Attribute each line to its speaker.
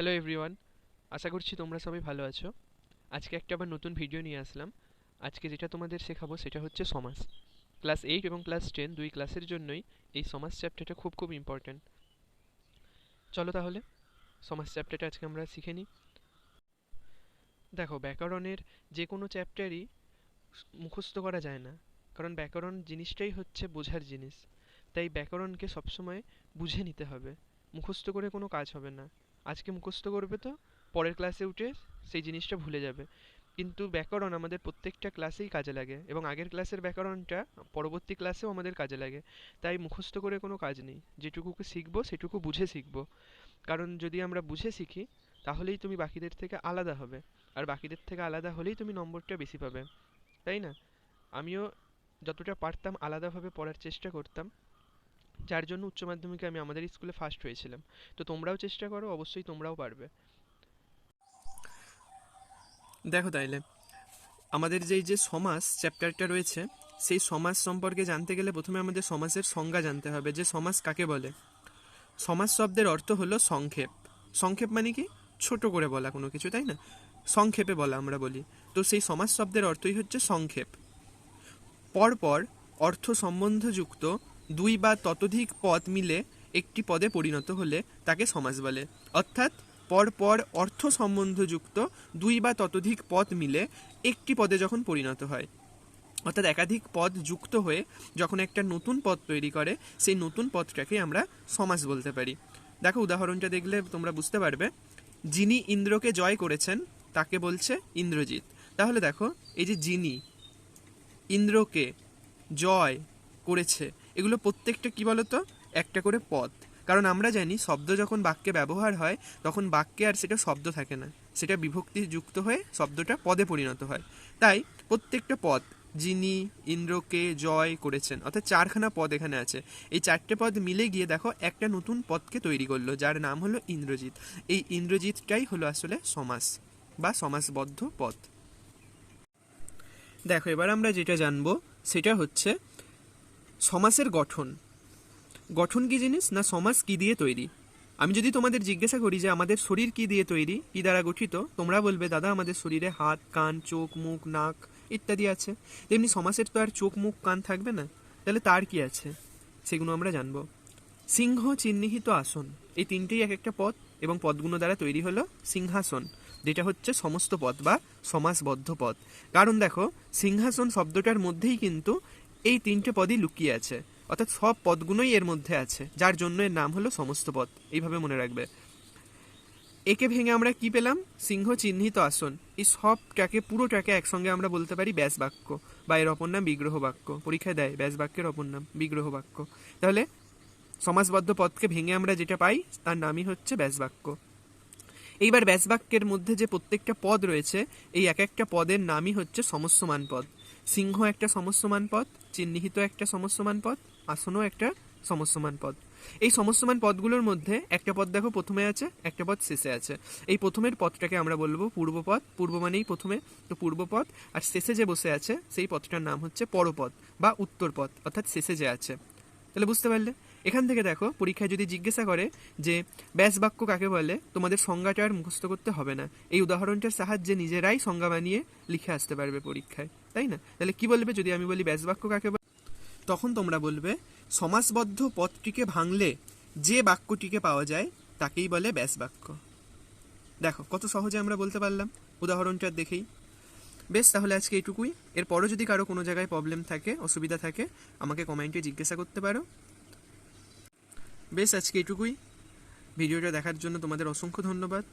Speaker 1: Hello everyone আশা করছি তোমরা সবাই ভালো আছো। আজকে একটা আবার নতুন ভিডিও নিয়ে আসলাম। আজকে যেটা তোমাদের শেখাবো সেটা হচ্ছে সমাস। ক্লাস এইট এবং ক্লাস টেন দুই ক্লাসের জন্যই এই সমাজ চ্যাপ্টারটা খুব খুব ইম্পর্ট্যান্ট চলো তাহলে সমাজ চ্যাপ্টারটা আজকে আমরা শিখে নিই। দেখো, ব্যাকরণের যে কোনো চ্যাপ্টারই মুখস্থ করা যায় না। কারণ ব্যাকরণ জিনিসটাই হচ্ছে বোঝার জিনিস। তাই ব্যাকরণকে সবসময় বুঝে নিতে হবে। মুখস্থ করে কোনো কাজ হবে না। আজকে মুখস্থ করবে তো? পরের ক্লাসে উঠে সেই জিনিসটা ভুলে যাবে। কিন্তু ব্যাকরণ আমাদের প্রত্যেকটা ক্লাসেই কাজে লাগে এবং আগের ক্লাসের ব্যাকরণটা পরবর্তী ক্লাসেও আমাদের কাজে লাগে। তাই মুখস্থ করে কোনো কাজ নেই। যেটুকুকে শিখব, সেটুকু বুঝে শিখব। কারণ যদি আমরা বুঝে শিখি, তাহলেই তুমি বাকিদের থেকে আলাদা হবে। আর বাকিদের থেকে আলাদা হলেই তুমি নম্বরটা বেশি পাবে। তাই না? আমিও যতটা পারতাম আলাদাভাবে পড়ার চেষ্টা করতাম। যার জন্য উচ্চ মাধ্যমিকে আমি আমাদের স্কুলে ফার্স্ট হয়েছিলাম। তো তোমরাও চেষ্টা করো, অবশ্যই তোমরাও পারবে। দেখো তাইলে, আমাদের যেই যে সমাস চ্যাপ্টারটা রয়েছে, সেই সমাজ সম্পর্কে জানতে গেলে প্রথমে আমাদের সমাজের সংজ্ঞা জানতে হবে, যে সমাজ কাকে বলে? সমাজ শব্দের অর্থ হলো সংক্ষেপ। সংক্ষেপ মানে কি? ছোট করে বলা কোনো কিছু, তাই না? সংক্ষেপে বলা আমরা বলি। তো সেই সমাজ শব্দের অর্থই হচ্ছে সংক্ষেপ। পরপর অর্থ সম্বন্ধযুক্ত দুই বা ততোধিক পদ মিলে একটি পদে পরিণত হলে তাকে সমাস বলে। অর্থাৎ পরপর অর্থ সম্বন্ধযুক্ত দুই বা ততোধিক পদ মিলে একটি পদে যখন পরিণত হয়। অর্থাৎ একাধিক পদ যুক্ত হয়ে যখন একটা নতুন পদ তৈরি করে, সেই নতুন পদটাকে আমরা সমাস বলতে পারি। দেখো উদাহরণটা দেখলে তোমরা বুঝতে পারবে। যিনি ইন্দ্রকে জয় করেছেন, তাকে বলছে ইন্দ্রজিৎ। তাহলে দেখো, এই যে যিনি ইন্দ্রকে জয় করেছে এগুলো প্রত্যেকটা কি বলতো? একটা করে পদ। কারণ আমরা জানি শব্দ যখন বাক্যে ব্যবহার হয়, তখন বাক্যে আর সেটা শব্দ থাকে না। সেটা বিভক্তি যুক্ত হয়ে শব্দটা পদে পরিণত হয়। তাই প্রত্যেকটা পদ যিনি, ইন্দ্রকে জয় করেছেন, অর্থাৎ চারখানা পদ এখানে আছে। এই চারটে পদ মিলে গিয়ে দেখো একটা নতুন পদকে তৈরি করল, যার নাম হলো ইন্দ্রজিৎ। এই ইন্দ্রজিৎটাই হলো আসলে সমাস বা সমাসবদ্ধ পদ। দেখো, এবার আমরা যেটা জানব, সেটা হচ্ছে সমাসের গঠন। গঠন কি জিনিস না সমাস কি দিয়ে তৈরি? আমি যদি তোমাদের জিজ্ঞাসা করি যে আমাদের শরীর কি দিয়ে তৈরি, কি দ্বারা গঠিত, তোমরা বলবে, দাদা, আমাদের শরীরে হাত, কান, চোখ, মুখ, নাক, ইত্যাদি আছে। তেমনি সমাসের তো আর চোখ, মুখ, কান থাকবে না। তাহলে তার কি আছে? সেগুলো আমরা জানব। সিংহ চিহ্নিহিত আসন। এই তিনটেই এক একটা পদ এবং পদগুলো দ্বারা তৈরি হলো সিংহাসন, যেটা হচ্ছে সমস্ত পদ বা সমাসবদ্ধ পদ। কারণ দেখো, সিংহাসন শব্দটার মধ্যেই কিন্তু এই তিনটে পদই লুকিয়ে আছে। অর্থাৎ সব পদগুলোই এর মধ্যে আছে, যার জন্য এর নাম হলো সমস্ত পদ। এইভাবে মনে রাখবে। একে ভেঙে আমরা কি পেলাম? সিংহ চিহ্নিত আসন। এই সবটাকে পুরোটাকে একসঙ্গে আমরা বলতে পারি ব্যাস বাক্য বা এর অপর নাম বিগ্রহ বাক্য পরীক্ষায় দেয় ব্যাস বাক্যের অপর নাম বিগ্রহ বাক্য তাহলে সমাসবদ্ধ পদকে ভেঙে আমরা যেটা পাই, তার নামই হচ্ছে ব্যাস বাক্য এইবার ব্যাস বাক্যের মধ্যে যে প্রত্যেকটা পদ রয়েছে, এই এক একটা পদের নামই হচ্ছে সমস্যমান পদ। সিংহ একটা সমস্যমান পদ, চিহ্নিহিত একটা সমস্যমান পদ, আসনও একটা সমস্যমান পদ। এই সমস্যমান পদগুলোর মধ্যে একটা পদ দেখো প্রথমে আছে, একটা পদ শেষে আছে। এই প্রথমের পদটাকে আমরা বলব পূর্বপদ, পূর্ব মানেই প্রথমে, তো পূর্বপদ, আর শেষে যে বসে আছে, সেই পদটার নাম হচ্ছে পরপদ বা উত্তরপদ, অর্থাৎ শেষে যে আছে। তাহলে বুঝতে পারলে? এখান থেকে দেখো, পরীক্ষায় যদি জিজ্ঞাসা করে যে, ব্যাস বাক্য কাকে বলে? তোমাদের সংজ্ঞাটা আর মুখস্থ করতে হবে না। এই উদাহরণটার সাহায্যে নিজেরাই সংজ্ঞা বানিয়ে লিখে আসতে পারবে পরীক্ষায়, তাই না? তাহলে কি বলবে যদি আমি বলি, ব্যাস বাক্য কাকে বলে? তখন তোমরা বলবে, সমাসবদ্ধ পদটিকে ভাঙলে যে বাক্যটিকে পাওয়া যায়, তাকেই বলে ব্যাস বাক্য। দেখো, কত সহজে আমরা বলতে পারলাম উদাহরণটা দেখেই। বেশ, তাহলে আজকে এইটুকুই এরপরও যদি কারও কোনো জায়গায় প্রবলেম থাকে, অসুবিধা থাকে, আমাকে কমেন্টে জিজ্ঞাসা করতে পারো। বেশ আজকে এটুকুই। ভিডিওটা দেখার জন্য তোমাদের অসংখ্য ধন্যবাদ।